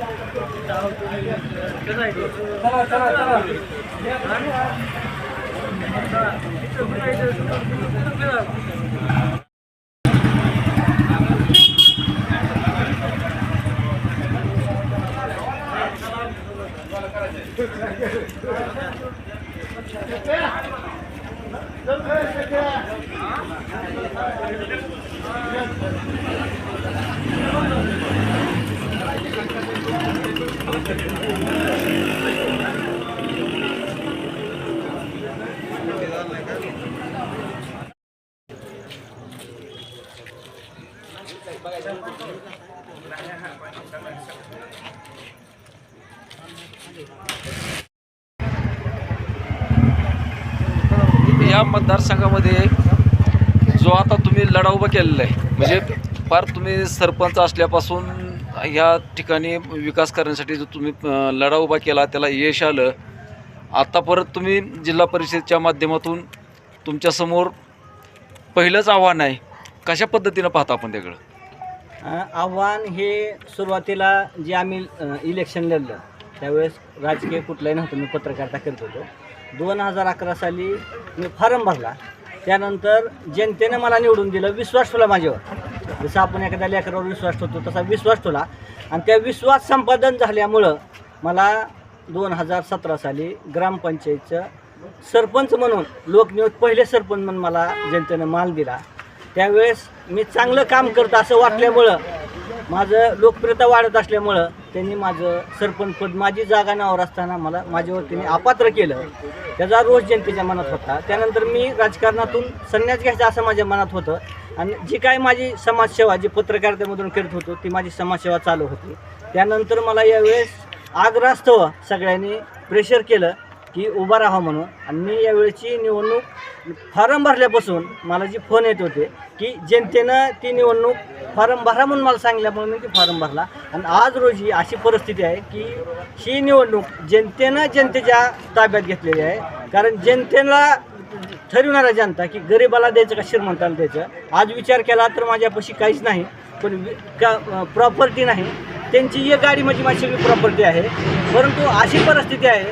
चला चला चला या मतदारसंघामध्ये जो आता तुम्ही लढा उभा केलेला आहे म्हणजे फार तुम्ही सरपंच असल्यापासून ह्या ठिकाणी विकास करण्यासाठी जो तुम्ही लढा उभा केला त्याला यश आलं. आता परत तुम्ही जिल्हा परिषदच्या माध्यमातून तुमच्यासमोर पहिलंच आव्हान आहे. कशा पद्धतीनं पाहता आपण त्याकडं? आव्हान हे सुरुवातीला जे आम्ही इलेक्शन लढलं त्यावेळेस राजकीय कुठलाही नव्हतं मी पत्रकारिता करत होतो. दोन हजार अकरा साली मी फॉर्म भरला. त्यानंतर जनतेनं मला निवडून दिलं विश्वास ठेवला माझ्यावर. जसं आपण एखाद्या लेकरावर विश्वास ठेवतो तसा विश्वास ठेवला. आणि त्या विश्वास संपादन झाल्यामुळं मला दोन हजार सतरा साली ग्रामपंचायतचं सरपंच म्हणून लोकनियुक्त पहिले सरपंच म्हणून मला जनतेनं माल दिला. त्यावेळेस मी चांगलं काम करतो असं वाटल्यामुळं माझं लोकप्रियता वाढत असल्यामुळं त्यांनी माझं सरपंच पद माझी जागा नावावर असताना मला माझ्यावर त्यांनी अपात्र केलं. त्याचा रोष जनतेच्या मनात होता. त्यानंतर मी राजकारणातून संन्यास घ्यायचा असं माझ्या मनात होतं. आणि जी काय माझी समाजसेवा जी पत्रकारितेमधून करत होतो ती माझी समाजसेवा चालू होती. त्यानंतर मला यावेळेस आग्रास्तव सगळ्यांनी प्रेशर केलं की उभा राहा म्हणून. आणि मी यावेळेची निवडणूक फॉर्म भरल्यापासून मला जी फोन येत होते की जनतेनं ती निवडणूक फॉर्म भरा म्हणून मला सांगितल्यामुळे मी ती फॉर्म भरला. आणि आज रोजी अशी परिस्थिती आहे की ही निवडणूक जनतेनं जनतेच्या ताब्यात घेतलेली आहे. कारण जनतेला ठरविणार आहे जनता की गरिबाला द्यायचं का श्रीमंताला द्यायचं? आज विचार केला तर माझ्यापाशी काहीच नाही पण का प्रॉपर्टी नाही. त्यांची एक गाडी म्हणजे माझी सगळी प्रॉपर्टी आहे. परंतु अशी परिस्थिती आहे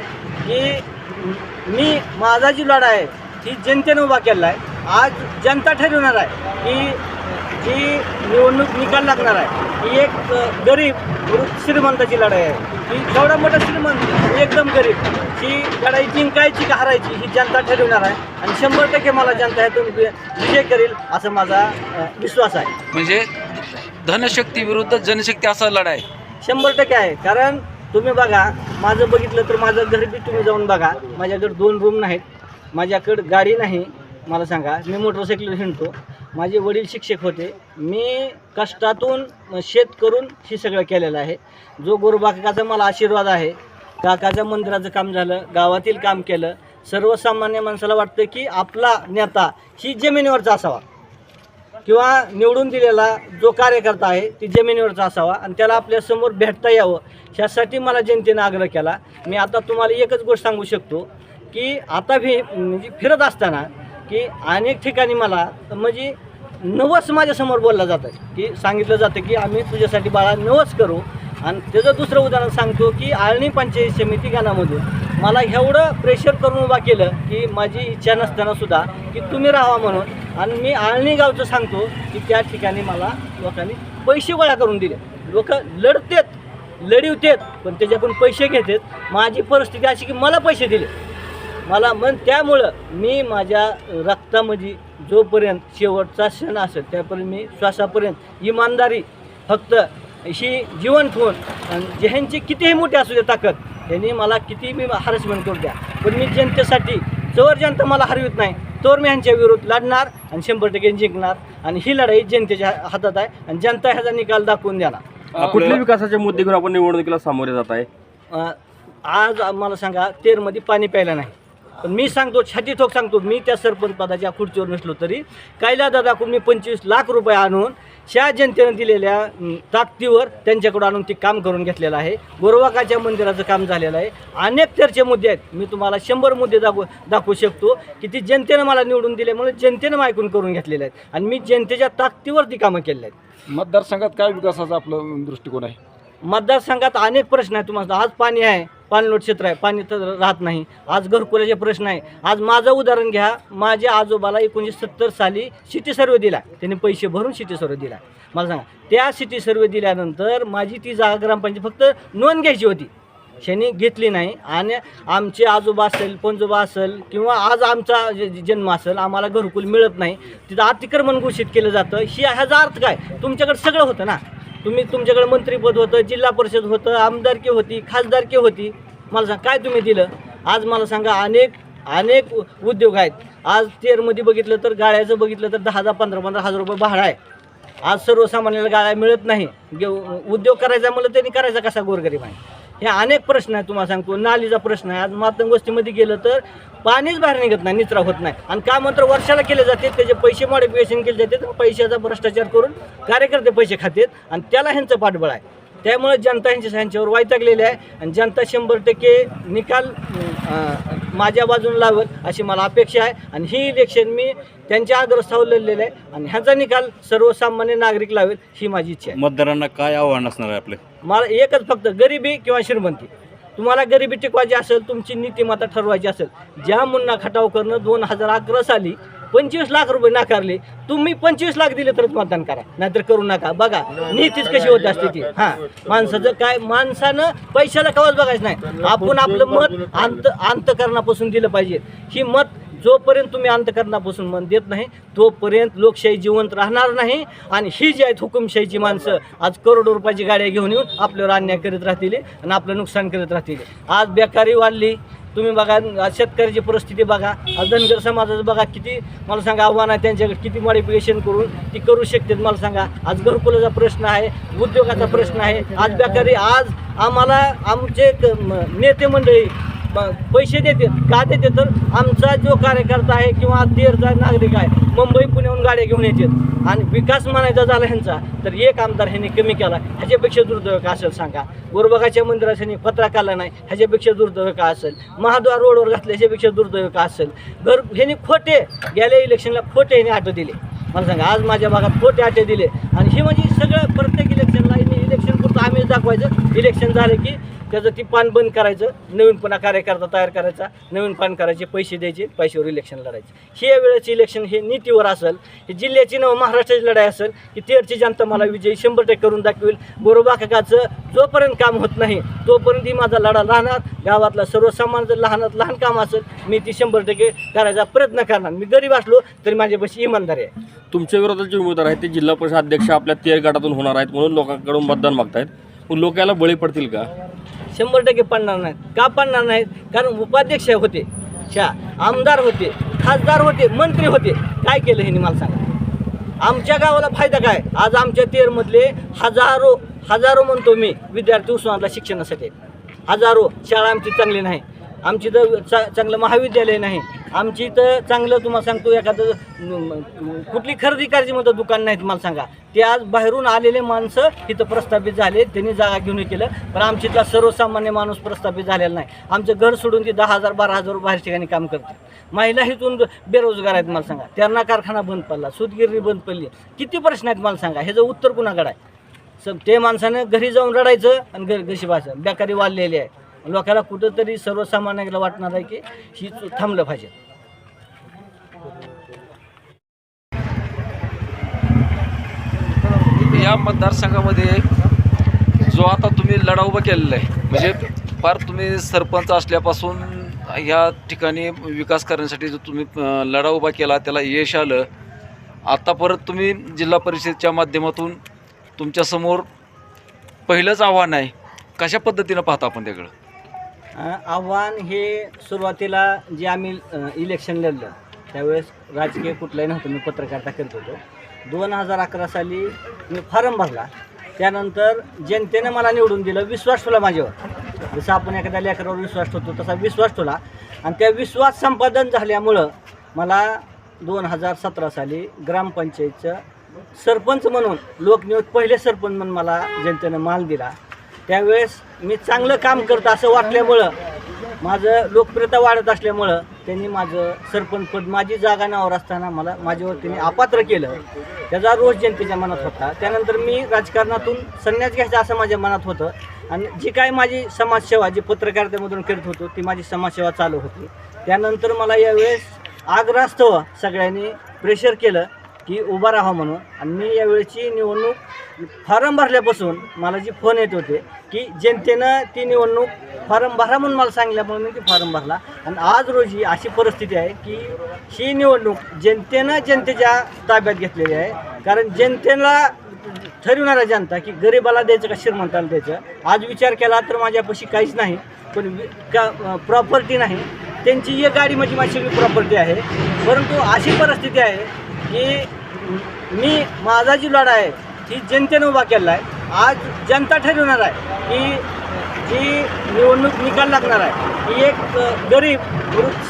की मी माझा जी लढा आहे ही जनतेनं उभा केला आहे आज जनता ठरवणार आहे की जी निवडणूक निकाल लागणार आहे. ही एक गरीब श्रीमंताची लढाई आहे. ही जेवढा मोठा श्रीमंत एकदम गरीब ही लढाई जिंकायची का हरायची ही जनता ठरवणार आहे. आणि शंभर टक्के मला जनता ह्यातून विजय करेल असा माझा विश्वास आहे. म्हणजे धनशक्ती विरुद्ध जनशक्ती असा लढा आहे. शंभर टक्के आहे. कारण तुम्ही बघा माझं बघितलं तर माझं घर बी तुम्ही जाऊन बघा. माझ्याकडे दोन रूम नाहीत. माझ्याकडं गाडी नाही. मला सांगा मी मोटरसायकल हिंडतो. माझे वडील शिक्षक होते. मी कष्टातून शेत करून हे सगळं केलेलं आहे. जो गुरुबाकाकाचा मला आशीर्वाद आहे काकाच्या मंदिराचं काम झालं गावातील काम केलं सर्वसामान्य माणसाला वाटतं की आपला नेता ही जमिनीवरचा असावा. किंवा निवडून दिलेला जो कार्यकर्ता आहे ती जमिनीवरचा असावा आणि त्याला आपल्यासमोर भेटता यावं ह्यासाठी मला जनतेनं आग्रह केला. मी आता तुम्हाला एकच गोष्ट सांगू शकतो की आता भी म्हणजे फिरत असताना की अनेक ठिकाणी मला म्हणजे नवस माझ्यासमोर बोललं जातं की सांगितलं जातं की आम्ही तुझ्यासाठी बाळा नवस करू. आणि त्याचं दुसरं उदाहरण सांगतो की आळणी पंचायत समिती गानामधून मला एवढं प्रेशर करून उभा केलं की माझी इच्छा नसतानासुद्धा की तुम्ही राहा म्हणून. आणि मी आळणी गावचं सांगतो की त्या ठिकाणी मला लोकांनी पैसे गोळा करून दिले. लोक लढतेत लढिवतेत पण त्याच्याकडून पैसे घेतात. माझी परिस्थिती अशी की मला पैसे दिले. मला मन त्यामुळं मी माझ्या रक्तामध्ये जोपर्यंत शेवटचा क्षण असेल त्यापर्यंत मी श्वासापर्यंत इमानदारी फक्त ही जीवन ठेवून आणि ज्यांची कितीही मोठी असू दे ताकद त्यांनी मला किती मी हॅरेसमेंट करू द्या. पण मी जनतेसाठी जोवर जनता मला हरवित नाही तोवर मी ह्यांच्या विरोध लढणार आणि शंभर टक्के जिंकणार. आणि ही लढाई जनतेच्या हातात आहे आणि जनता ह्याचा निकाल दाखवून देणार. कुठले विकासाचे मुद्दे घेऊन आपण निवडणुकीला सामोरे जात आहे? आज मला सांगा तेरमध्ये पाणी प्यायला नाही. पण मी सांगतो छाती ठोक सांगतो मी त्या सरपंच पदाच्या खुर्चीवर नसलो तरी. कायला दादाकडून मी पंचवीस लाख रुपये आणून शा जनतेनं दिलेल्या ताकदीवर त्यांच्याकडून आणून ते काम करून घेतलेलं आहे. गोरवाकाच्या मंदिराचं काम झालेलं आहे. अनेक चर्चे मुद्दे आहेत. मी तुम्हाला शंभर मुद्दे दाखवू दाखवू शकतो की ती जनतेनं मला निवडून दिल्यामुळे जनतेनं मायकून करून घेतलेले आहेत. आणि मी जनतेच्या ताकदीवर ती कामं केलेली आहेत. मतदारसंघात काय विकासाचा आपलं दृष्टिकोन आहे? मतदारसंघात अनेक प्रश्न आहेत. तुम्हाला आज पाणी आहे. पाणलोट क्षेत्र आहे पाणी तर राहत नाही. आज घरकुलाचे प्रश्न आहे. आज माझं उदाहरण घ्या. माझ्या आजोबाला एकोणीसशे सत्तर साली सिटी सर्वे दिला. त्यांनी पैसे भरून सिटी सर्वे दिला. मला सांगा त्या सिटी सर्वे दिल्यानंतर माझी ती जागा ग्रामपंचायत फक्त नोंद घ्यायची होती. शनी घेतली नाही. आणि आमचे आजोबा असेल पंजोबा असेल किंवा आज आमचा जन्म असेल आम्हाला घरकुल मिळत नाही. तिथं अतिक्रमण घोषित केलं जातं. ही ह्याचा अर्थ काय? तुमच्याकडे सगळं होतं ना. तुम्ही तुमच्याकडे मंत्रीपद होतं जिल्हा परिषद होतं आमदारकी होती खासदारकी होती. मला सांग काय तुम्ही दिलं? आज मला सांगा अनेक अनेक उद्योग आहेत. आज तेरमध्ये बघितलं तर गाळ्याचं बघितलं तर दहा दहा पंधरा पंधरा हजार रुपये भाडं आहे. आज सर्वसामान्याला गाळ्या मिळत नाही. उद्योग करायचा म्हणलं त्यांनी करायचा कसा गोरगरीब आहे? हे अनेक प्रश्न आहे तुम्हाला सांगतो. नालीचा प्रश्न आहे. आज मातंग वस्तीमध्ये गेलं तर पाणीच बाहेर निघत नाही निचरा होत नाही. आणि काम मात्र वर्षाला केले जाते त्याचे पैसे मॉडिफिकेशन केले जातात आणि पैशाचा भ्रष्टाचार करून कार्यकर्ते पैसे खातेत आणि त्याला ह्यांचं पाठबळ आहे. त्यामुळे जनता ह्यांच्या ह्यांच्यावर वैतागलेली आहे आणि जनता शंभर टक्के निकाल माझ्या बाजूने लावत अशी मला अपेक्षा आहे. आणि ही इलेक्शन मी त्यांच्या आग्रस्थावर लढलेलं आहे. आणि ह्याचा निकाल सर्वसामान्य नागरिक लावेल ही माझी इच्छा आहे. मतदारांना काय आव्हान असणार आहे आपले? मला एकच फक्त गरिबी किंवा श्रीमंती. तुम्हाला गरिबी टिकवायची असेल तुमची नीतिमत्ता ठरवायची असेल ज्या मुन्ना खटाव करणं दोन हजार अकरा साली पंचवीस लाख रुपये नाकारले तुम्ही पंचवीस लाख दिले तरच मतदान करा. नाहीतर करू नका. बघा नीतीच कशी होत असते ती हां माणसाचं काय माणसानं पैशाला कवाच बघायचं नाही. आपण आपलं मत अंत अंतकरणापासून दिलं पाहिजे. ही मत जोपर्यंत तुम्ही अंतकरणापासून मन देत नाही तोपर्यंत लोकशाही जिवंत राहणार नाही. आणि ही जी आहेत हुकुमशाहीची माणसं आज करोडो रुपयाची गाड्या घेऊन येऊन आपल्यावर अन्याय करीत राहतील आणि आपलं नुकसान करीत राहतील. आज बेकारी वाढली. तुम्ही बघा आज शेतकऱ्याची परिस्थिती बघा. आज धनगर समाजाचं बघा किती मला सांगा आव्हान आहे त्यांच्याकडे किती मॉडिफिकेशन करून ती करू शकतात मला सांगा. आज घरकुलाचा प्रश्न आहे उद्योगाचा प्रश्न आहे. आज बेकारी आज आम्हाला आमचे क- नेते मंडळी पैसे देतात का देते? तर आमचा जो कार्यकर्ता आहे किंवा तेरचा नागरिक आहे मुंबई पुण्याहून गाड्या घेऊन येतात आणि विकास म्हणायचा झाला ह्यांचा तर एक आमदार ह्यांनी कमी केला. ह्याच्यापेक्षा दुर्दैव का असेल सांगा. गोरबागाच्या मंदिरात ह्यांनी पत्रा काढला नाही ह्याच्यापेक्षा दुर्दैव का असेल. महाद्वार रोडवर घातलं ह्याच्यापेक्षा दुर्दैव का असेल. घर ह्यांनी खोटे गेल्या इलेक्शनला खोटे ह्यांनी आटो दिले. मला सांगा आज माझ्या भागात खोटे आटे दिले. आणि हे म्हणजे सगळं प्रत्येक इलेक्शनला इलेक्शन पुरतं आम्ही दाखवायचं. इलेक्शन झालं की त्याचं ती पान बंद करायचं. नवीन पुन्हा कार्यकर्ता तयार करायचा. नवीन पान करायचे पैसे द्यायचे पैशावर इलेक्शन लढायचे. हे वेळेचे इलेक्शन हे नीतीवर असेल हे जिल्ह्याची नव महाराष्ट्राची लढाई असेल की तेरची जनता मला विजयी शंभर टक्के करून दाखवेल. गोरोबा काकाचं जोपर्यंत काम होत नाही तोपर्यंत ही माझा लढा राहणार. गावातला सर्वसामान्य लहानात लहान काम असेल मी ती शंभर टक्के करायचा प्रयत्न करणार. मी गरीब असलो तरी माझ्यापाशी इमानदारी आहे. तुमच्या विरोधात जे उमेदवार आहेत ते जिल्हा परिषद अध्यक्ष आपल्या तेर गटातून होणार आहेत म्हणून लोकांकडून मतदान मागतायत. मग लोकाला बळी पडतील का? शंभर टक्के पडणार नाहीत. का पडणार नाहीत? कारण उपाध्यक्ष होते शा आमदार होते खासदार होते मंत्री होते. काय केलं ह्यांनी मला सांगा. आमच्या गावाला फायदा काय? आज आमच्या तेरमधले हजारो हजारो म्हणतो मी विद्यार्थी उस्मानातला शिक्षणासाठी. हजारो शाळा आमची चांगली नाही. आमची तर चा चांगलं महाविद्यालय नाही. आमची इथं चांगलं तुम्हाला सांगतो एखादं कुठली खरेदी करायची म्हणतं दुकान नाहीत मला सांगा. ते आज बाहेरून आलेले माणसं इथं प्रस्थापित झाले त्यांनी जागा घेऊन केलं. पण आमच्या इथला सर्वसामान्य माणूस प्रस्थापित झालेला नाही. आमचं घर सोडून ते दहा हजार बारा हजार बाहेर ठिकाणी काम करते. महिला इथून बेरोजगार आहेत मला सांगा. त्यांना कारखाना बंद पडला सूतगिरणी बंद पडली. किती प्रश्न आहेत मला सांगा. ह्याचं उत्तर कुणाकडे आहे? ते माणसानं घरी जाऊन रडायचं आणि घर घशी बसायचं बेकारी वाढलेली आहे. लोकाला कुठंतरी सर्वसामान्याला वाटणार आहे की ही थांबलं पाहिजे. या मतदारसंघामध्ये जो आता तुम्ही लढा उभा केलेला आहे म्हणजे फार तुम्ही सरपंच असल्यापासून ह्या ठिकाणी विकास करण्यासाठी जो तुम्ही लढा उभा केला त्याला यश आलं. आता परत तुम्ही जिल्हा परिषदेच्या माध्यमातून तुमच्यासमोर पहिलंच आव्हान आहे. कशा पद्धतीनं पाहता आपण त्याकडं? आव्हान हे सुरुवातीला जे आम्ही इलेक्शन लढलं त्यावेळेस राजकीय कुठलाही नव्हतं मी पत्रकारिता करत होतो. दोन हजार अकरा साली मी फॉर्म भरला. त्यानंतर जनतेनं मला निवडून दिलं विश्वास ठेवला माझ्यावर. जसं आपण एखाद्या लेकरावर विश्वास ठेवतो तसा विश्वास ठेवला. आणि त्या विश्वास संपादन झाल्यामुळं मला दोन हजार सतरा साली ग्रामपंचायतचं सरपंच म्हणून लोकनियुक्त पहिले सरपंच म्हणून मला जनतेनं माल दिला. त्यावेळेस मी चांगलं काम करतं असं वाटल्यामुळं माझं लोकप्रियता वाढत असल्यामुळं त्यांनी माझं सरपंचपद माझी जागा नावावर असताना मला माझ्यावर त्यांनी अपात्र केलं. त्याचा रोष जनतेच्या मनात होता. त्यानंतर मी राजकारणातून संन्यास घ्यायचा असं माझ्या मनात होतं. आणि जी काय माझी समाजसेवा जी पत्रकारितेमधून करत होतो ती माझी समाजसेवा चालू होती. त्यानंतर मला यावेळेस आग्रास्तव सगळ्यांनी प्रेशर केलं. की उभा राहा म्हणून. आणि मी यावेळेची निवडणूक फॉर्म भरल्यापासून मला जी फोन येत होते की जनतेनं ती निवडणूक फॉर्म भरा म्हणून मला सांगितल्यामुळे मी ती फॉर्म भरला. आणि आज रोजी अशी परिस्थिती आहे की ही निवडणूक जनतेनं जनतेच्या ताब्यात घेतलेली आहे. कारण जनतेला ठरविणारा जनता की गरिबाला द्यायचं का श्रीमंताला द्यायचं? आज विचार केला तर माझ्यापाशी काहीच नाही पण का प्रॉपर्टी नाही. त्यांची एक गाडी म्हणजे माझी सगळी प्रॉपर्टी आहे. परंतु अशी परिस्थिती आहे की मी माझा जी लढा आहे ती जनतेनं उभा केला आहे. आज जनता ठरवणार आहे की जी निवडणूक निकाल लागणार आहे ही एक गरीब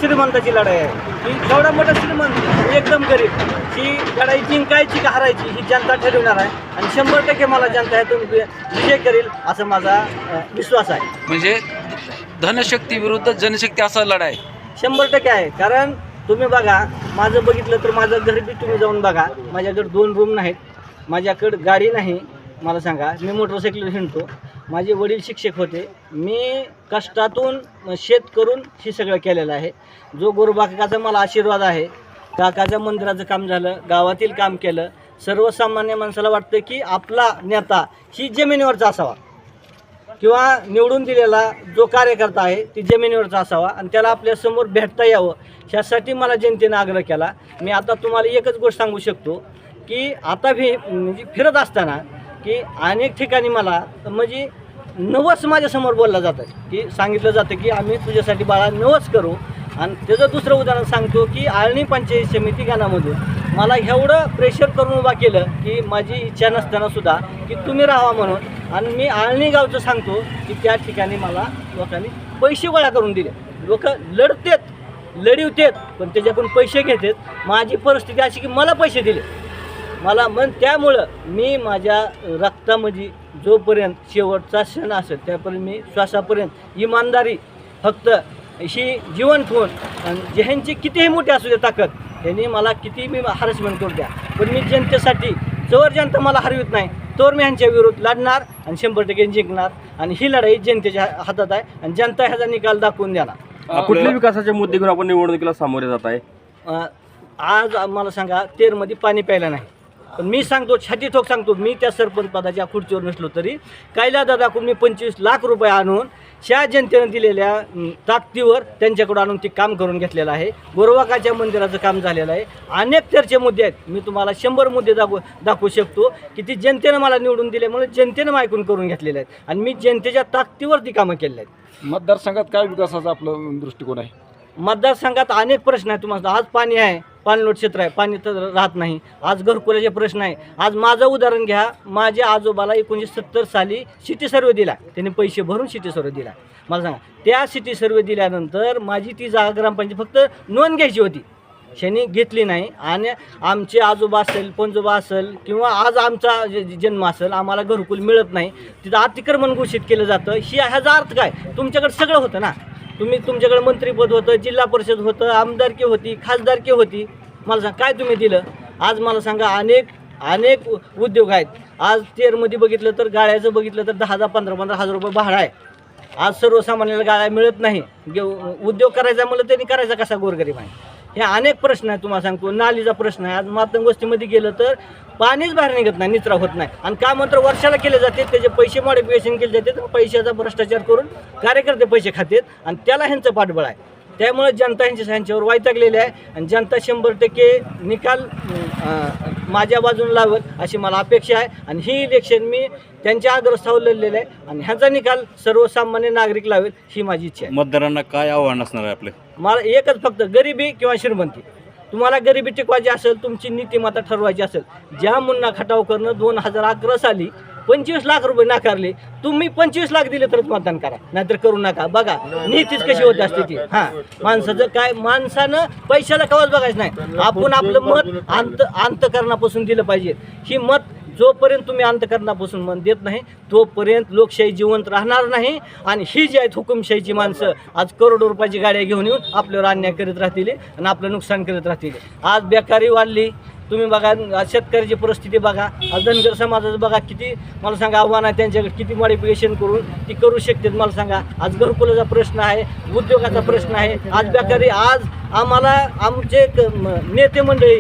श्रीमंताची लढाई आहे. ही एवढा मोठा श्रीमंत एकदम गरीब ही लढाई जिंकायची का हारायची ही जनता ठरवणार आहे. आणि शंभर टक्के मला जनता ह्यातून विजय करेल असा माझा विश्वास आहे. म्हणजे धनशक्ती विरुद्ध जनशक्ती असा लढा आहे. शंभर टक्के आहे. कारण तुम्ही बघा माझं बघितलं तर माझं घर बी तुम्ही जाऊन बघा. माझ्याकडे दोन रूम नाहीत. माझ्याकडं गाडी नाही. मला सांगा मी मोटरसायकल हिंडतो. माझे वडील शिक्षक होते. मी कष्टातून शेत करून हे सगळं केलेलं आहे. जो गोरबाकाचा मला आशीर्वाद आहे काकाच्या मंदिराचं काम झालं गावातील काम केलं सर्वसामान्य माणसाला वाटतं की आपला नेता ही जमिनीवरचा असावा. किंवा निवडून दिलेला जो कार्यकर्ता आहे ती जमिनीवरचा असावा आणि त्याला आपल्यासमोर भेटता यावं ह्यासाठी मला जनतेनं आग्रह केला. मी आता तुम्हाला एकच गोष्ट सांगू शकतो की आता भी म्हणजे फिरत असताना की अनेक ठिकाणी मला म्हणजे नवस माझ्यासमोर बोललं जातं की सांगितलं जातं की आम्ही तुझ्यासाठी बाळा नवस करू. आणि त्याचं दुसरं उदाहरण सांगतो की आळणी पंचायत समिती गानामधून मला एवढं प्रेशर करून उभा केलं की माझी इच्छा नसताना सुद्धा की तुम्ही राहा म्हणून आणि मी आळणी गावचं सांगतो की त्या ठिकाणी मला लोकांनी पैसे गोळा करून दिले. लोक लढतेत लढवतेत पण त्याच्यातून पैसे घेतात. माझी परिस्थिती अशी की मला पैसे दिले. मला मन त्यामुळं मी माझ्या रक्तामध्ये जोपर्यंत शेवटचा क्षण असेल त्यापर्यंत मी श्वासापर्यंत इमानदारी फक्त अशी जीवन ठेवून आणि ज्यांची कितीही मोठी असू दे ताकद त्यांनी मला किती मी हरसमेंट करू द्या. पण मी जनतेसाठी जवळ जनता मला हरवित नाही. ह्यांच्या विरोध लढणार आणि शंभर टक्के जिंकणार. आणि ही लढाई जनतेच्या हातात आहे आणि जनता ह्याचा निकाल दाखवून देणार. कुठल्या विकासाचे मुद्दे घेऊन आपण निवडणुकीला सामोरे जात आहे? आज मला सांगा तेरमध्ये पाणी प्यायला नाही. पण मी सांगतो छाती ठोक सांगतो मी त्या सरपंच पदाच्या खुर्चीवर नसलो तरी. कायला दादाकडून मी पंचवीस लाख रुपये आणून ह्या जनतेनं दिलेल्या ताकदीवर त्यांच्याकडून आणून ते काम करून घेतलेलं आहे. गोरवाकाच्या मंदिराचं काम झालेलं आहे. अनेक चर्चे मुद्दे आहेत. मी तुम्हाला शंभर मुद्दे दाखवू दाखवू शकतो की ती जनतेनं मला निवडून दिल्यामुळे जनतेनं ऐकून करून घेतलेले आहेत. आणि मी जनतेच्या ताकदीवर ती कामं केलेली आहेत. मतदारसंघात काय विकासाचा आपलं दृष्टिकोन आहे? मतदारसंघात अनेक प्रश्न आहेत. तुम्हाला आज पाणी आहे. पाणलोट क्षेत्र आहे पाणी तर राहत नाही. आज घरकुलाचे प्रश्न आहे. आज माझं उदाहरण घ्या. माझ्या आजोबाला एकोणीसशे सत्तर साली सिटी सर्वे दिला. त्यांनी पैसे भरून सिटी सर्वे दिला. मला सांगा त्या सिटी सर्वे दिल्यानंतर माझी ती जागा ग्रामपंचायत फक्त नोंद घ्यायची होती. शनी घेतली नाही. आणि आमचे आजोबा असेल पंजोबा असेल किंवा आज आमचा जन्म असेल आम्हाला घरकुल मिळत नाही. तिथं अतिक्रमण घोषित केलं जातं. ही ह्याचा अर्थ काय? तुमच्याकडे सगळं होतं ना. तुम्ही तुमच्याकडे मंत्रीपद होतं जिल्हा परिषद होतं आमदारकी होती खासदारकी होती. मला सांग काय तुम्ही दिलं? आज मला सांगा अनेक अनेक उ- उद्योग आहेत. आज तेरमध्ये बघितलं तर गाळ्याचं बघितलं तर दहा हजार पंधरा पंधरा हजार रुपये भाडं आहे. आज सर्वसामान्याला गाळ्या मिळत नाही. उद्योग करायचा म्हणलं त्यांनी करायचा कसा गोरगरीब आहे? हे अनेक प्रश्न आहे तुम्हाला सांगतो. नालीचा प्रश्न आहे. आज मातंग वस्तीमध्ये गेलं तर पाणीच बाहेर निघत नाही निचरा होत नाही. आणि काम मात्र वर्षाला केले जाते त्याचे पैसे मॉडिफिकेशन केले जाते पैशाचा भ्रष्टाचार करून कार्यकर्ते पैसे खातात आणि त्याला ह्यांचं पाठबळ आहे. त्यामुळे जनता यांच्या ह्यांच्यावर वैतागलेली आहे. आणि जनता शंभर टक्के निकाल माझ्या बाजूने लावत अशी मला अपेक्षा आहे. आणि ही इलेक्शन मी त्यांच्या आग्रस्थावर लढलेलं आहे. आणि ह्याचा निकाल सर्वसामान्य नागरिक लावेल ही माझी इच्छा आहे. मतदारांना काय आव्हान असणार आहे आपले? मला एकच फक्त गरिबी किंवा श्रीमंती. तुम्हाला गरिबी टिकवायची असेल तुमची नीतिमत्ता ठरवायची असेल ज्या मुन्ना खटाव करणं दोन हजार अकरा साली पंचवीस लाख रुपये नाकारले. तुम्ही पंचवीस लाख दिले तरच मतदान करा. नाहीतर करू नका. बघा नीतीच कशी होती असते ती. हां माणसाचं काय माणसानं पैशाला कवाच बघायचं नाही. आपण आपलं मत अंत अंतकरणापासून दिलं पाहिजे. ही मत जोपर्यंत तुम्ही अंतकरणापासून मन देत नाही तोपर्यंत लोकशाही जिवंत राहणार नाही. आणि ही जी आहेत हुकुमशाहीची माणसं आज करोडो रुपयाची गाड्या घेऊन येऊन आपल्यावर अन्याय करीत राहतील आणि आपलं नुकसान करत राहतील. आज बेकारी वाढली. तुम्ही बघा आज शेतकऱ्याची परिस्थिती बघा आज धनगर समाजाचं बघा किती मला सांगा आव्हान आहे त्यांच्याकडे किती मॉडिफिकेशन करून ती करू शकतात मला सांगा. आज घरकुलाचा प्रश्न आहे उद्योगाचा प्रश्न आहे आज बेकारी आज आम्हाला आमचे नेते मंडळी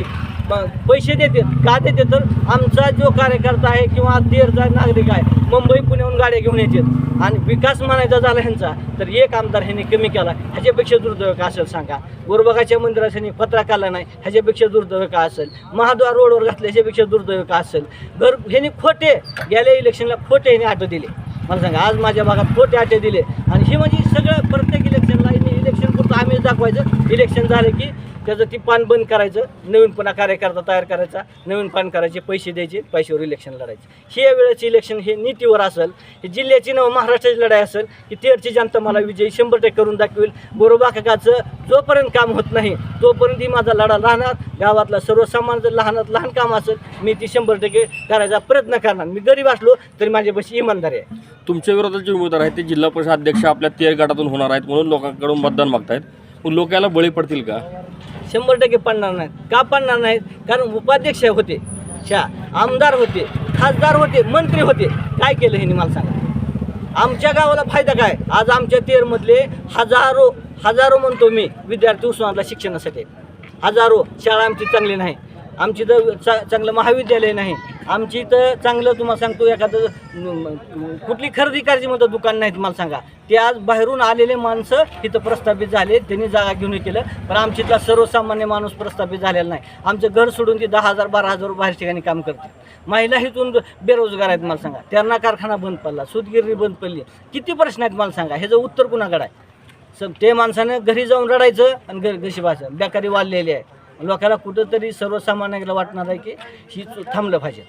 पैसे देते का देते? तर आमचा जो कार्यकर्ता आहे किंवा देरचा नागरिक आहे मुंबई पुण्याहून गाड्या घेऊन येतील आणि विकास म्हणायचा झाला ह्यांचा तर एक आमदार ह्यांनी कमी केला. ह्याच्यापेक्षा दुर्दैव का असेल सांगा. गोरबागाच्या मंदिरात ह्यांनी पत्रा काढला नाही ह्याच्यापेक्षा दुर्दैव का असेल. महाद्वार रोडवर घातल्या ह्याच्यापेक्षा दुर्दैव का असेल. घर ह्यांनी खोटे गेल्या इलेक्शनला खोटे ह्यांनी आटो दिले. मला सांगा आज माझ्या भागात खोटे आटे दिले. आणि हे म्हणजे सगळं प्रत्येक इलेक्शनला इलेक्शन पुरतं आम्ही दाखवायचं. इलेक्शन झालं की त्याचं ती पान बंद करायचं नवीन पुन्हा कार्यकर्ता तयार करायचा नवीन पान करायचे पैसे द्यायचे पैशावर इलेक्शन लढायचे. हे वेळेचे इलेक्शन हे नीतीवर असेल हे जिल्ह्याची नव महाराष्ट्राची लढाई असेल की तेरची जनता मला विजयी शंभर टक्के करून दाखवेल. गोरोबा काकाचं जोपर्यंत काम होत नाही तोपर्यंत ही माझा लढा राहणार. गावातला सर्वसामान्य लहानात लहान काम असेल मी ती शंभर टक्के करायचा प्रयत्न करणार. मी गरीब असलो तरी माझ्यापाशी इमानदारी आहे. तुमच्या विरोधात जे उमेदवार आहेत ते जिल्हा परिषद अध्यक्ष आपल्या तेर गटातून होणार आहेत म्हणून लोकांकडून मतदान मागतायत. मग लोक याला बळी पडतील का? शंभर टक्के पडणार नाहीत. का पडणार नाहीत? कारण उपाध्यक्ष होते शा आमदार होते खासदार होते मंत्री होते. काय केलं ह्यांनी मला सांगा. आमच्या गावाला फायदा काय? आज आमच्या तेरमधले हजारो हजारो म्हणतो मी विद्यार्थी उस्मानातला शिक्षणासाठी. हजारो शाळा आमची चांगली नाही. आमची तर चा चांगलं महाविद्यालय नाही. आमची तर चांगलं तुम्हाला सांगतो एखादं कुठली खरेदी करायची म्हणतं दुकान नाहीत मला सांगा. ते आज बाहेरून आलेले माणसं इथं प्रस्थापित झाले त्यांनी जागा घेऊन हे केलं. पण आमच्यातला सर्वसामान्य माणूस प्रस्थापित झालेला नाही. आमचं घर सोडून ते दहा हजार बारा हजार बाहेर ठिकाणी काम करते. महिला इथून बेरोजगार आहेत मला सांगा. त्यांना कारखाना बंद पडला सूतगिरणी बंद पडली. किती प्रश्न आहेत मला सांगा. ह्याचं उत्तर कुणाकडे आहे? सर ते माणसानं घरी जाऊन रडायचं आणि घर गशिबाचं बेकारी वाढलेली आहे. लोकाला कुठंतरी सर्वसामान्याला वाटणार आहे की ही थांबलं पाहिजे.